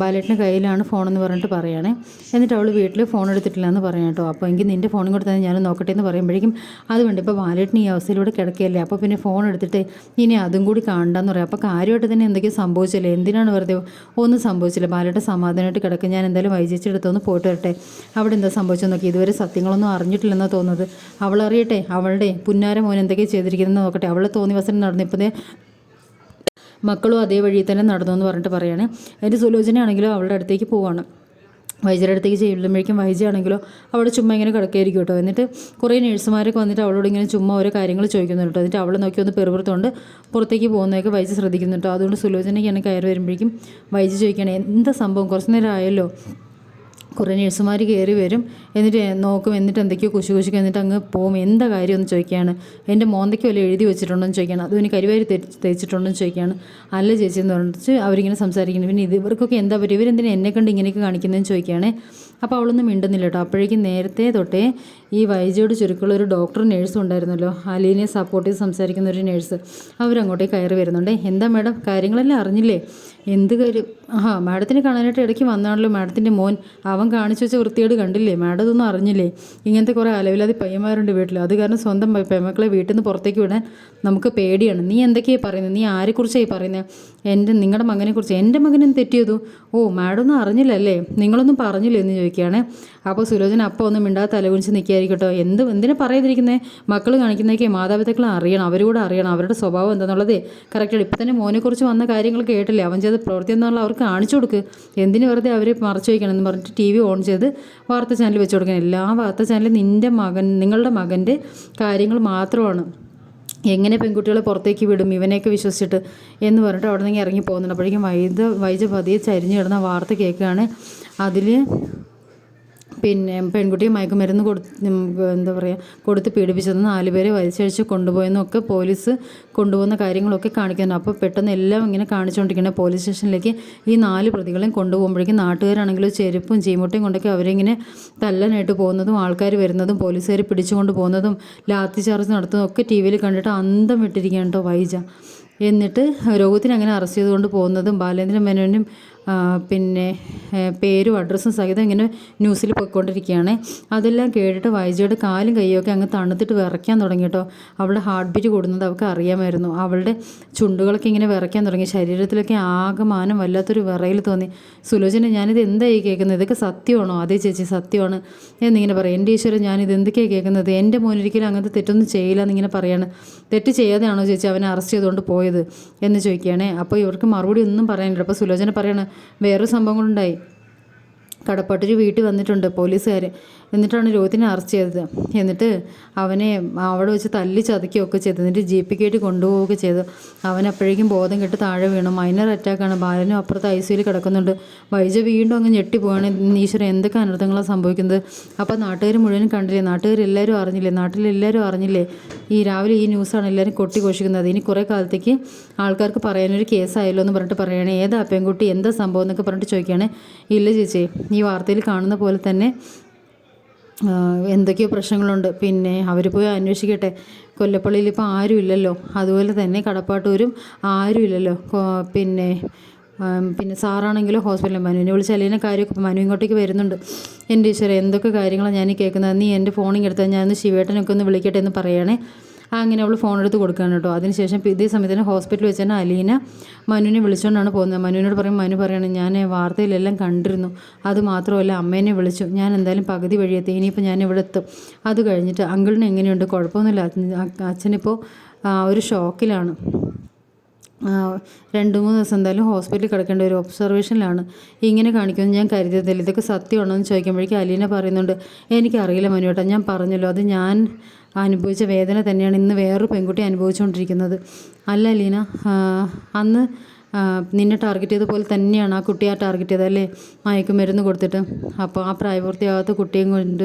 ബാലറ്റിന്റെ കയ്യിലാണ് ഫോണെന്ന് പറഞ്ഞിട്ട് പറയണേ എന്നിട്ട് അവൾ വീട്ടിൽ ഫോൺ എടുത്തിട്ടില്ല എന്ന് പറയാം കേട്ടോ. അപ്പോൾ എങ്കിൽ നിന്റെ ഫോണും കൂടെ തന്നെ ഞാൻ നോക്കട്ടെ എന്ന് പറയുമ്പോഴേക്കും അതുകൊണ്ട് ഇപ്പോൾ ബാലേട്ടൻ ഈ അവസ്ഥയിലൂടെ കിടക്കുകയല്ലേ? അപ്പോൾ പിന്നെ ഫോൺ എടുത്തിട്ട് ഇനി അതും കൂടി കാണണ്ടെന്ന് പറയാം. അപ്പോൾ കാര്യമായിട്ട് തന്നെ എന്തൊക്കെയോ സംഭവിച്ചില്ലേ? എന്തിനാണ് വെറുതെ ഒന്നും സംഭവിച്ചില്ല? ബാലേട്ടൻ സമാധാനമായിട്ട് കിടക്കുക. ഞാൻ എന്തായാലും വൈചിച്ചെടുത്തൊന്ന് പോയിട്ട് വരട്ടെ. അവിടെ എന്താ സംഭവിച്ചെന്നൊക്കെ നോക്കി. ഇതുവരെ സത്യങ്ങളൊന്നും അറിഞ്ഞിട്ടില്ലെന്നാണ് തോന്നുന്നത്. അവളറിയട്ടെ? അവളുടെ പുന്നാര മോൻ എന്തൊക്കെയാണ് ചെയ്തിരിക്കുന്നതെന്ന് നോക്കട്ടെ. അവളെ തോന്നി വസനം നടന്നിപ്പോൾ ദേ മക്കളും അതേ വഴി തന്നെ നടന്നു എന്ന് പറഞ്ഞിട്ട് പറയുകയാണ് അതിന്റെ സുലോചനയാണെങ്കിലും അവളുടെ അടുത്തേക്ക് പോവാണ്. വൈജയുടെ അടുത്തേക്ക് ചെല്ലുമ്പോഴേക്കും വൈജയാണെങ്കിലോ അവിടെ ചുമ്മാ ഇങ്ങനെ കിടക്കുകയായിരിക്കും കേട്ടോ. എന്നിട്ട് കുറേ നേഴ്സുമാരൊക്കെ വന്നിട്ട് അവളോട് ഇങ്ങനെ ചുമ്മാ ഓരോ കാര്യങ്ങൾ ചോദിക്കുന്നുണ്ട് കേട്ടോ. എന്നിട്ട് അവളെ നോക്കി ഒന്ന് പെറുപുറത്തുകൊണ്ട് പുറത്തേക്ക് പോകുന്നതൊക്കെ വൈജ് ശ്രദ്ധിക്കുന്നുണ്ടോ കേട്ടോ. അതുകൊണ്ട് സുലോചനയ്ക്കാണ് കയറി വരുമ്പോഴേക്കും വൈജ് ചോദിക്കുകയാണ് എന്താ സംഭവം? കുറച്ച് നേരം ആയല്ലോ. കുറേ നഴ്സുമാർ കയറി വരും. എന്നിട്ട് നോക്കും എന്നിട്ട് എന്തൊക്കെയോ കുശി കുശുക്ക് എന്നിട്ട് അങ്ങ് പോകും എന്താ കാര്യം എന്ന് ചോദിക്കുകയാണ്. എന്റെ മോന്തയ്ക്ക് വല്ല എഴുതി വെച്ചിട്ടുണ്ടോ എന്ന് ചോദിക്കുകയാണ്. അതും കരിവാരി തേച്ച് തേച്ചിട്ടുണ്ടോ എന്ന് ചോദിക്കുകയാണ്. അല്ല ചേച്ചി എന്ന് പറഞ്ഞിട്ട് അവരിങ്ങനെ സംസാരിക്കുന്നു. പിന്നെ ഇത് ഇവർക്കൊക്കെ എന്താ പറ്റുക ഇവരെന്തിനാ എന്നെ കണ്ട് ഇങ്ങനെയൊക്കെ കാണിക്കുന്നതെന്ന് ചോദിക്കുകയാണ്. അപ്പോൾ അവളൊന്നും മിണ്ടുന്നില്ല കേട്ടോ. അപ്പോഴേക്കും നേരത്തെ തൊട്ടേ ഈ വൈജയോട് ചുരുക്കമുള്ള ഒരു ഡോക്ടർ നേഴ്സും ഉണ്ടായിരുന്നല്ലോ. അലീനെ സപ്പോർട്ട് ചെയ്ത് സംസാരിക്കുന്ന ഒരു നേഴ്സ്. അവരങ്ങോട്ടേക്ക് കയറി വരുന്നുണ്ട്. എന്താ മാഡം? കാര്യങ്ങളെല്ലാം അറിഞ്ഞില്ലേ? എന്ത് കാര്യം? ആ മാഡത്തിനെ കാണാനായിട്ട് ഇടയ്ക്ക് വന്നാണല്ലോ മാഡത്തിന്റെ മോൻ. അവൻ കാണിച്ചു വെച്ച വൃത്തിയോട് കണ്ടില്ലേ? മാഡം ഇതൊന്നും അറിഞ്ഞില്ലേ? ഇങ്ങനത്തെ കുറേ അലവില്ലാതെ പയ്യന്മാരുണ്ട് വീട്ടിൽ. അത് കാരണം സ്വന്തം പെമ്മക്കളെ വീട്ടിൽ നിന്ന് പുറത്തേക്ക് വിടാൻ നമുക്ക് പേടിയാണ്. നീ എന്തൊക്കെയാണ് പറയുന്നത്? നീ ആരെക്കുറിച്ചായി പറയുന്നത്? എന്റെ നിങ്ങളുടെ മകനെക്കുറിച്ച്. എന്റെ മകനും തെറ്റിയതു? ഓ മാഡം ഒന്നും അറിഞ്ഞില്ലല്ലേ? നിങ്ങളൊന്നും പറഞ്ഞില്ല എന്ന് ചോദിക്കുകയാണ്. അപ്പോൾ സുലോചന അപ്പോൾ ഒന്നും മിണ്ടാതെ തലകുനിച്ച് നിൽക്കുകയായിരിക്കട്ടോ. എന്ത് എന്തിനാ പറയാതിരിക്കുന്നത് മക്കൾ കാണിക്കുന്നതൊക്കെ മാതാപിതാക്കൾ അറിയണം അവരുകൂടെ അറിയണം അവരുടെ സ്വഭാവം എന്താണെന്നുള്ളത് കറക്റ്റാണ് ഇപ്പം തന്നെ മോനെക്കുറിച്ച് വന്ന കാര്യങ്ങൾ കേട്ടില്ലേ? അവൻ ചെയ്ത് പ്രവൃത്തി എന്നുള്ള അവർക്ക് കാണിച്ചു കൊടുക്ക്. എന്തിനു വെറുതെ അവർ മറച്ചു വയ്ക്കണം എന്ന് പറഞ്ഞിട്ട് ടി വി ഓൺ ചെയ്ത് വാർത്താ ചാനൽ വെച്ച് കൊടുക്കണം. എല്ലാ വാർത്താ ചാനലും നിന്റെ മകൻ നിങ്ങളുടെ മകന്റെ കാര്യങ്ങൾ മാത്രമാണ്. എങ്ങനെ പെൺകുട്ടികളെ പുറത്തേക്ക് വിടും ഇവനെയൊക്കെ വിശ്വസിച്ചിട്ട് എന്ന് പറഞ്ഞിട്ട് അവിടെ നിന്ന് ഇറങ്ങി പോകുന്നുണ്ട്. അപ്പോഴേക്കും വൈദ്യ വൈദ്യ പതിയെ ചരിഞ്ഞു കിടന്ന വാർത്ത കേൾക്കുകയാണ്. അതിൽ പിന്നെ പെൺകുട്ടിയെ മയക്കുമരുന്ന് കൊടുത്ത് എന്താ പറയുക കൊടുത്ത് പീഡിപ്പിച്ചതെന്ന് നാല് പേരെ വലിച്ചഴിച്ച് കൊണ്ടുപോയെന്നൊക്കെ പോലീസ് കൊണ്ടുപോകുന്ന കാര്യങ്ങളൊക്കെ കാണിക്കുന്നു അപ്പോൾ പെട്ടെന്ന് എല്ലാം ഇങ്ങനെ കാണിച്ചുകൊണ്ടിരിക്കുന്നത് പോലീസ് സ്റ്റേഷനിലേക്ക് ഈ നാല് പ്രതികളെയും കൊണ്ടുപോകുമ്പോഴേക്കും നാട്ടുകാരാണെങ്കിലും ചെരുപ്പും ചീമുട്ടയും കൊണ്ടൊക്കെ അവരിങ്ങനെ തല്ലനായിട്ട് പോകുന്നതും ആൾക്കാർ വരുന്നതും പോലീസുകാർ പിടിച്ചുകൊണ്ട് പോകുന്നതും ലാത്തി ചാർജ് നടത്തുന്നതും ഒക്കെ ടി വിയിൽ കണ്ടിട്ട് അന്തം വിട്ടിരിക്കുകയാണ് കേട്ടോ വൈജ. എന്നിട്ട് രോഗത്തിന് അങ്ങനെ അറസ്റ്റ് ചെയ്തുകൊണ്ട് പോകുന്നതും ബാലേന്ദ്രൻ മേനോനും പിന്നെ പേരും അഡ്രസ്സും സഹിതം ഇങ്ങനെ ന്യൂസിൽ പോയിക്കൊണ്ടിരിക്കുകയാണ്. അതെല്ലാം കേട്ടിട്ട് വൈജയുടെ കാലും കൈയൊക്കെ അങ്ങ് തണുത്തിട്ട് വിറയ്ക്കാൻ തുടങ്ങി കേട്ടോ. അവളുടെ ഹാർട്ട് ബീറ്റ് കൂടുന്നത് അവൾക്ക് അറിയാമായിരുന്നു. അവളുടെ ചുണ്ടുകളൊക്കെ ഇങ്ങനെ വിറയ്ക്കാൻ തുടങ്ങി. ശരീരത്തിലൊക്കെ ആകമാനം വല്ലാത്തൊരു വിറയിൽ തോന്നി. സുലോചന ഞാനിത് എന്തായി കേൾക്കുന്നത്? ഇതൊക്കെ സത്യമാണോ? അതേ ചേച്ചി സത്യമാണ്. എന്നിങ്ങനെ പറയും. എന്റെ ഈശ്വരൻ ഞാനിത് എന്തൊക്കെയാണ് കേൾക്കുന്നത്? എന്റെ മോനൊരിക്കലും അങ്ങനത്തെ തെറ്റൊന്നും ചെയ്യില്ല എന്നിങ്ങനെ പറയാണ്. തെറ്റ് ചെയ്യാതെയാണോ ചേച്ചി അവനെ അറസ്റ്റ് ചെയ്തുകൊണ്ട് പോയത്? എന്ന് ചോദിക്കുകയാണേ. അപ്പോൾ ഇവർക്ക് മറുപടി ഒന്നും പറയാനില്ല. അപ്പോൾ സുലോചന പറയാണ് വേറൊരു സംഭവങ്ങളുണ്ടായി. കടപ്പാട്ടൊരു വീട്ടിൽ വന്നിട്ടുണ്ട് പോലീസുകാർ എന്നിട്ടാണ് രോഹിത്തിനെ അറസ്റ്റ് ചെയ്തത്. എന്നിട്ട് അവനെ അവിടെ വെച്ച് തല്ലി ചതുക്കുകയൊക്കെ ചെയ്തു. എന്നിട്ട് ജി പി കയറ്റി കൊണ്ടുപോവുകയൊക്കെ ചെയ്തു. അവൻ അപ്പോഴേക്കും ബോധം കെട്ട് താഴെ വീണു. മൈനർ അറ്റാക്കാണ് ബാലനും അപ്പുറത്ത് ഐ സിയിൽ കിടക്കുന്നുണ്ട്. വൈജ വീണ്ടും അങ്ങ് ഞെട്ടിപ്പോവാണ്. ഈശ്വരൻ എന്തൊക്കെ അനർത്ഥങ്ങളാണ് സംഭവിക്കുന്നത്? അപ്പോൾ നാട്ടുകാർ മുഴുവനും കണ്ടില്ലേ? നാട്ടുകാർ എല്ലാവരും അറിഞ്ഞില്ലേ? നാട്ടിലെല്ലാവരും അറിഞ്ഞില്ലേ? ഈ രാവിലെ ഈ ന്യൂസാണ് എല്ലാവരും കൊട്ടിഘോഷിക്കുന്നത്. ഇനി കുറേ കാലത്തേക്ക് ആൾക്കാർക്ക് പറയാനൊരു കേസായല്ലോ എന്ന് പറഞ്ഞിട്ട് പറയുകയാണ് ഏതാ പെൺകുട്ടി? എന്താ സംഭവം എന്നൊക്കെ പറഞ്ഞിട്ട് ചോദിക്കുകയാണ്. ഇല്ല ചേച്ചി. ഈ വാർത്തയിൽ കാണുന്ന പോലെ തന്നെ എന്തൊക്കെയോ പ്രശ്നങ്ങളുണ്ട്. പിന്നെ അവർ പോയി അന്വേഷിക്കട്ടെ. കൊല്ലപ്പള്ളിയിൽ ഇപ്പോൾ ആരുമില്ലല്ലോ. അതുപോലെ തന്നെ കടപ്പാട്ടൂരും ആരുമില്ലല്ലോ. പിന്നെ പിന്നെ സാറാണെങ്കിലും ഹോസ്പിറ്റലിൽ മനുവിനെ വിളിച്ച് അലീന കാര്യമൊക്കെ മനു ഇങ്ങോട്ടേക്ക് വരുന്നുണ്ട്. എന്റെ ഈശ്വര എന്തൊക്കെ കാര്യങ്ങളാണ് ഞാൻ കേൾക്കുന്നത്? നീ എന്റെ ഫോണിൽ എടുത്താൽ ഞാൻ ഒന്ന് ശിവേട്ടനൊക്കെ ഒന്ന് വിളിക്കട്ടെ എന്ന് പറയണേ. അങ്ങനെ അവൾ ഫോൺ എടുത്ത് കൊടുക്കുകയാണ് കേട്ടോ. അതിനുശേഷം ഇതേ സമയത്ത് തന്നെ ഹോസ്പിറ്റലിൽ വെച്ച് തന്നെ അലീന മനുവിനെ വിളിച്ചുകൊണ്ടാണ് പോകുന്നത്. മനുവിനോട് പറയും മനു പറയാണ് ഞാൻ വാർത്തയിലെല്ലാം കണ്ടിരുന്നു. അത് മാത്രമല്ല അമ്മേനെ വിളിച്ചു. ഞാൻ എന്തായാലും പകുതി വഴിയെത്തി ഇനിയിപ്പോൾ ഞാൻ ഇവിടെ എത്തും. അത് കഴിഞ്ഞിട്ട് അങ്കിളിന് എങ്ങനെയുണ്ട്? കുഴപ്പമൊന്നുമില്ല. അച്ഛനിപ്പോൾ ഒരു ഷോക്കിലാണ്. രണ്ട് മൂന്ന് ദിവസം എന്തായാലും ഹോസ്പിറ്റലിൽ കിടക്കേണ്ട ഒരു ഒബ്സർവേഷനിലാണ് ഇങ്ങനെ കാണിക്കുമെന്ന് ഞാൻ കരുതിയതില്ല. ഇതൊക്കെ സത്യമാണോ എന്ന് ചോദിക്കുമ്പോഴേക്കും അലീന പറയുന്നുണ്ട് എനിക്കറിയില്ല മനുവേട്ടാ. ഞാൻ പറഞ്ഞല്ലോ. അത് ഞാൻ അനുഭവിച്ച വേദന തന്നെയാണ് ഇന്ന് വേറൊരു പെൺകുട്ടി അനുഭവിച്ചുകൊണ്ടിരിക്കുന്നത്. അല്ല ലീന അന്ന് നിന്നെ ടാർഗറ്റ് ചെയ്ത പോലെ തന്നെയാണ് ആ കുട്ടിയെ ടാർഗറ്റ് ചെയ്തത് അല്ലേ? മയക്കുമരുന്ന് കൊടുത്തിട്ട്. അപ്പോൾ ആ പ്രായപൂർത്തിയാകാത്ത കുട്ടിയും കൊണ്ട്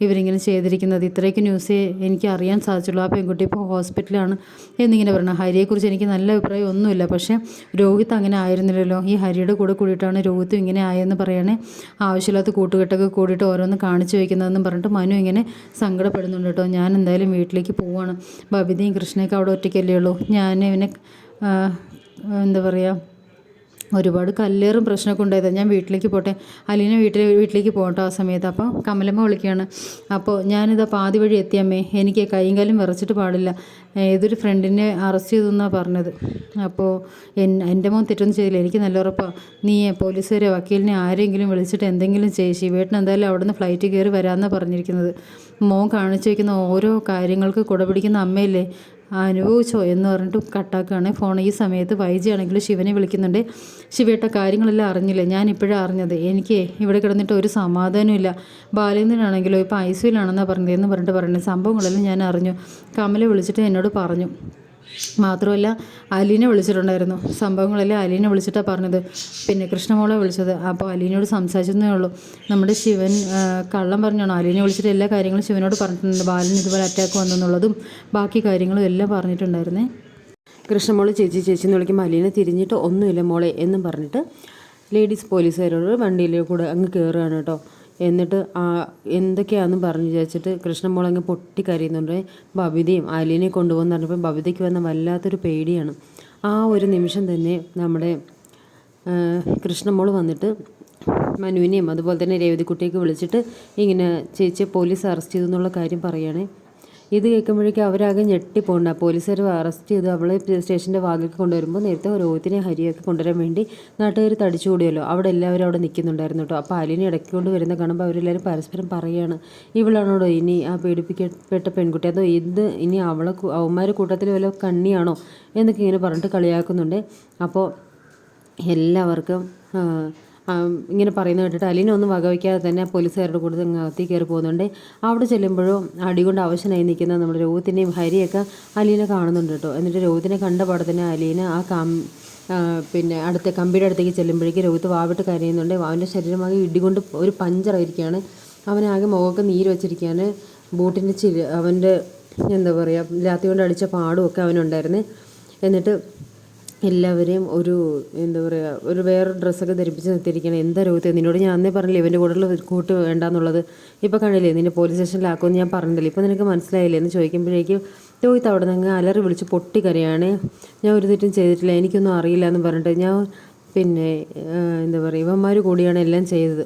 ഇവരിങ്ങനെ ചെയ്തിരിക്കുന്നത്. ഇത്രയൊക്കെ ന്യൂസ് എനിക്ക് അറിയാൻ സാധിച്ചുള്ളൂ. ആ പെൺകുട്ടി ഇപ്പോൾ ഹോസ്പിറ്റലാണ് എന്നിങ്ങനെ പറയണം ഹരിയെക്കുറിച്ച് എനിക്ക് നല്ല അഭിപ്രായം ഒന്നുമില്ല. പക്ഷേ രോഹിത് അങ്ങനെ ആയിരുന്നില്ലല്ലോ. ഈ ഹരിയുടെ കൂടെ കൂടിയിട്ടാണ് രോഹിത്തും ഇങ്ങനെ ആയെന്ന് പറയണേ. ആവശ്യമില്ലാത്ത കൂട്ടുകെട്ടൊക്കെ കൂടിയിട്ട് ഓരോന്ന് കാണിച്ചു വയ്ക്കുന്നതെന്നും പറഞ്ഞിട്ട് മനു ഇങ്ങനെ സങ്കടപ്പെടുന്നുണ്ട് കേട്ടോ. ഞാൻ എന്തായാലും വീട്ടിലേക്ക് പോവാണ്. ബബിതയും കൃഷ്ണയൊക്കെ അവിടെ ഒറ്റയ്ക്കല്ലേ ഉള്ളൂ. ഞാൻ ഇവനെ ആ, എന്താ പറയുക ഒരുപാട് കല്ലേറും പ്രശ്നമൊക്കെ ഉണ്ടായത്. ഞാൻ വീട്ടിലേക്ക് പോട്ടെ. അലീന വീട്ടിൽ വീട്ടിലേക്ക് പോകട്ടെ ആ സമയത്ത്. അപ്പോൾ കമലമ്മ വിളിക്കുകയാണ്. അപ്പോൾ ഞാനിത് പാതി വഴി എത്തിയമ്മേ എനിക്ക് കൈയും കാലും വിറച്ചിട്ട് പാടില്ല. ഏതൊരു ഫ്രണ്ടിനെ അറസ്റ്റ് ചെയ്തു എന്നാണ് പറഞ്ഞത്. അപ്പോൾ എൻ എന്റെ മോൻ തെറ്റൊന്നും ചെയ്തില്ല. എനിക്ക് നല്ല ഉറപ്പാണ് നീ പോലീസുകാരെ വക്കീലിനെ ആരെങ്കിലും വിളിച്ചിട്ട് എന്തെങ്കിലും ചെയ്യ്. ശിവേട്ടൻ എന്തായാലും അവിടെ നിന്ന് ഫ്ലൈറ്റ് കയറി വരാമെന്നാണ് പറഞ്ഞിരിക്കുന്നത്. മോൻ കാണിച്ചു വയ്ക്കുന്ന ഓരോ കാര്യങ്ങൾക്ക് കുടപിടിക്കുന്ന അമ്മയില്ലേ? അനുഭവിച്ചോ എന്ന് പറഞ്ഞിട്ട് കട്ടാക്കുകയാണ്. ഫോൺ ഈ സമയത്ത് വൈജി ആണെങ്കിലും ശിവനെ വിളിക്കുന്നുണ്ട്. ശിവേട്ട കാര്യങ്ങളെല്ലാം അറിഞ്ഞില്ലേ? ഞാൻ ഇപ്പോഴാണ് അറിഞ്ഞത്. എനിക്ക് ഇവിടെ കിടന്നിട്ട് ഒരു സമാധാനമില്ല ബാലേന്ദ്രനാണെങ്കിലോ ഇപ്പോൾ ഐ സിയിലാണെന്നാണ് പറഞ്ഞത് എന്ന് പറഞ്ഞിട്ട് പറയുന്നത്. സംഭവങ്ങളെല്ലാം ഞാൻ അറിഞ്ഞു. കമല വിളിച്ചിട്ട് എന്നോട് പറഞ്ഞു. മാത്രമല്ല അലീനെ വിളിച്ചിട്ടുണ്ടായിരുന്നു. സംഭവങ്ങളെല്ലാം അലീനെ വിളിച്ചിട്ടാണ് പറഞ്ഞത്. പിന്നെ കൃഷ്ണമോളെ വിളിച്ചത്. അപ്പോൾ അലീനോട് സംസാരിച്ചതേ ഉള്ളൂ. നമ്മുടെ ശിവൻ കള്ളം പറഞ്ഞാണോ? അലീനെ വിളിച്ചിട്ട് എല്ലാ കാര്യങ്ങളും ശിവനോട് പറഞ്ഞിട്ടുണ്ട്. ബാലൻ ഇതുപോലെ അറ്റാക്ക് വന്നെന്നുള്ളതും ബാക്കി കാര്യങ്ങളും എല്ലാം പറഞ്ഞിട്ടുണ്ടായിരുന്നേ. കൃഷ്ണമോൾ ചേച്ചി ചേച്ചി എന്ന് വിളിക്കുമ്പോൾ അലീനെ തിരിഞ്ഞിട്ട് ഒന്നുമില്ല മോളെ എന്നും പറഞ്ഞിട്ട് ലേഡീസ് പോലീസുകാരോട് വണ്ടിയിൽ കൂടെ അങ്ങ് കയറുകയാണ് കേട്ടോ. എന്നിട്ട് ആ എന്തൊക്കെയാണെന്ന് പറഞ്ഞു വിചാരിച്ചിട്ട് കൃഷ്ണമോൾ അങ്ങ് പൊട്ടി കരയുന്നുണ്ട്. ബബിതയും അലീനെ കൊണ്ടുപോകുന്ന പറഞ്ഞപ്പോൾ ബബിതയ്ക്ക് വന്ന വല്ലാത്തൊരു പേടിയാണ്. ആ ഒരു നിമിഷം തന്നെ നമ്മുടെ കൃഷ്ണമോൾ വന്നിട്ട് മനുവിനെയും അതുപോലെ തന്നെ രേവതിക്കുട്ടിയൊക്കെ വിളിച്ചിട്ട് ഇങ്ങനെ ചേച്ചിയെ പോലീസ് അറസ്റ്റ് ചെയ്തു എന്നുള്ള കാര്യം പറയുകയാണേ. ഇത് കേൾക്കുമ്പോഴേക്കും അവരാകെ ഞെട്ടിപ്പോണ്ട പോലീസുകാർ അറസ്റ്റ് ചെയ്ത്. അവളെ സ്റ്റേഷന്റെ വാതിലേക്ക് കൊണ്ടുവരുമ്പോൾ നേരത്തെ രോഹിത്തിനെ ഹരിയൊക്കെ കൊണ്ടുവരാൻ വേണ്ടി നാട്ടുകാർ തടിച്ചു കൂടിയല്ലോ. അവിടെ എല്ലാവരും അവിടെ നിൽക്കുന്നുണ്ടായിരുന്നു കേട്ടോ. അപ്പോൾ അലിനെ ഇടയ്ക്ക് കൊണ്ട് വരുന്ന കാണുമ്പോൾ അവരെല്ലാവരും പരസ്പരം പറയുകയാണ് ഇവളാണോടോ ഇനി ആ പീഡിപ്പിക്കപ്പെട്ട പെൺകുട്ടി? അതോ ഇത് ഇനി അവളെ അവന്മാർ കൂട്ടത്തിൽ വല്ല കണ്ണിയാണോ? എന്നൊക്കെ ഇങ്ങനെ പറഞ്ഞിട്ട് കളിയാക്കുന്നുണ്ട്. അപ്പോൾ എല്ലാവർക്കും ഇങ്ങനെ പറയുന്ന കേട്ടിട്ട് അലീന ഒന്നും വകവയ്ക്കാതെ തന്നെ പോലീസുകാരുടെ കൂടെ അങ്ങ് അകത്തി കയറി പോകുന്നുണ്ട്. അവിടെ ചെല്ലുമ്പോഴും അടികൊണ്ട് അവശനായി നിൽക്കുന്ന നമ്മുടെ രോഗത്തിന്റെയും ഹരിയൊക്കെ അലീന കാണുന്നുണ്ട് കേട്ടോ. എന്നിട്ട് രോഹിത്തിനെ കണ്ട പാടത്തിന് അലീന ആ കം പിന്നെ അടുത്ത കമ്പിയുടെ അടുത്തേക്ക് ചെല്ലുമ്പോഴേക്ക് രോഹിത്ത് വാവിട്ട് കരയുന്നുണ്ട്. അവന്റെ ശരീരമാകെ ഇടികൊണ്ട് ഒരു പഞ്ചറായിരിക്കുകയാണ്. അവനാകെ മുഖമൊക്കെ നീര് വെച്ചിരിക്കുകയാണ്. ബൂട്ടിന്റെ ചിരി അവന്റെ എന്താ പറയുക ലാത്തി കൊണ്ട് അടിച്ച പാടുമൊക്കെ അവനുണ്ടായിരുന്നു. എന്നിട്ട് എല്ലാവരെയും ഒരു എന്താ പറയുക ഒരു വേറെ ഡ്രസ്സൊക്കെ ധരിപ്പിച്ച് നിർത്തിയിരിക്കണം എന്താ രോഗത്തെ നിന്നോട് ഞാൻ അന്നേ പറഞ്ഞില്ലേ ഇവന്റെ കൂടെയുള്ള കൂട്ട് വേണ്ടാന്നുള്ളത്. ഇപ്പോൾ കണ്ടില്ലേ നിന്നെ പോലീസ് സ്റ്റേഷനിലാക്കുമെന്ന് ഞാൻ പറഞ്ഞില്ലേ? ഇപ്പോൾ നിനക്ക് മനസ്സിലായില്ലേ? എന്ന് ചോദിക്കുമ്പോഴേക്കും രോഹിത് അവിടെ നിന്ന് അലറി വിളിച്ച് പൊട്ടിക്കരയാണ്. ഞാൻ ഒരു തെറ്റും ചെയ്തിട്ടില്ല എനിക്കൊന്നും അറിയില്ല എന്ന് പറഞ്ഞിട്ട് ഞാൻ പിന്നെ എന്താ പറയുക ഇവന്മാർ കൂടിയാണ് എല്ലാം ചെയ്തത്.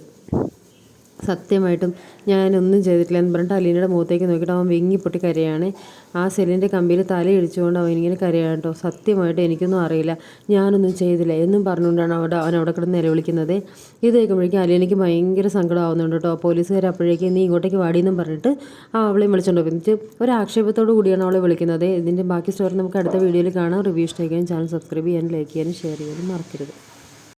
സത്യമായിട്ടും ഞാനൊന്നും ചെയ്തിട്ടില്ല എന്ന് പറഞ്ഞിട്ട് അലീനയുടെ മുഖത്തേക്ക് നോക്കിയിട്ട് അവൻ വിങ്ങി പൊട്ടി കരയാണ്. ആ സെല്ലിന്റെ കമ്പിയിൽ തലയിടിച്ചുകൊണ്ട് അവൻ ഇങ്ങനെ കരയാണ് കേട്ടോ. സത്യമായിട്ട് എനിക്കൊന്നും അറിയില്ല. ഞാനൊന്നും ചെയ്തില്ല. എന്നും പറഞ്ഞുകൊണ്ടാണ് അവിടെ അവൻ അവിടെ കിടന്ന് നിലവിളിക്കുന്നത്. ഇത് കേൾക്കുമ്പോഴേക്കും അലീനയ്ക്ക് ഭയങ്കര സങ്കടമാവുന്നുണ്ട് കേട്ടോ. പോലീസുകാർ അപ്പോഴേക്കും നീ ഇങ്ങോട്ടേക്ക് വാടിയെന്നും പറഞ്ഞിട്ട് ആ അവളെ വിളിച്ചുകൊണ്ട് എന്നിട്ട് ഒരു ആക്ഷേപത്തോടു കൂടിയാണ് അവളെ വിളിക്കുന്നത്. ഇതിന്റെ ബാക്കി സ്റ്റോറി നമുക്ക് അടുത്ത വീഡിയോയിൽ കാണാം. റിവ്യൂ ഇഷ്ടമാക്കാനും ചാനൽ സബ്സ്ക്രൈബ് ചെയ്യാനും ലൈക്ക് ചെയ്യാനും ഷെയർ ചെയ്യാനും മറക്കരുത്.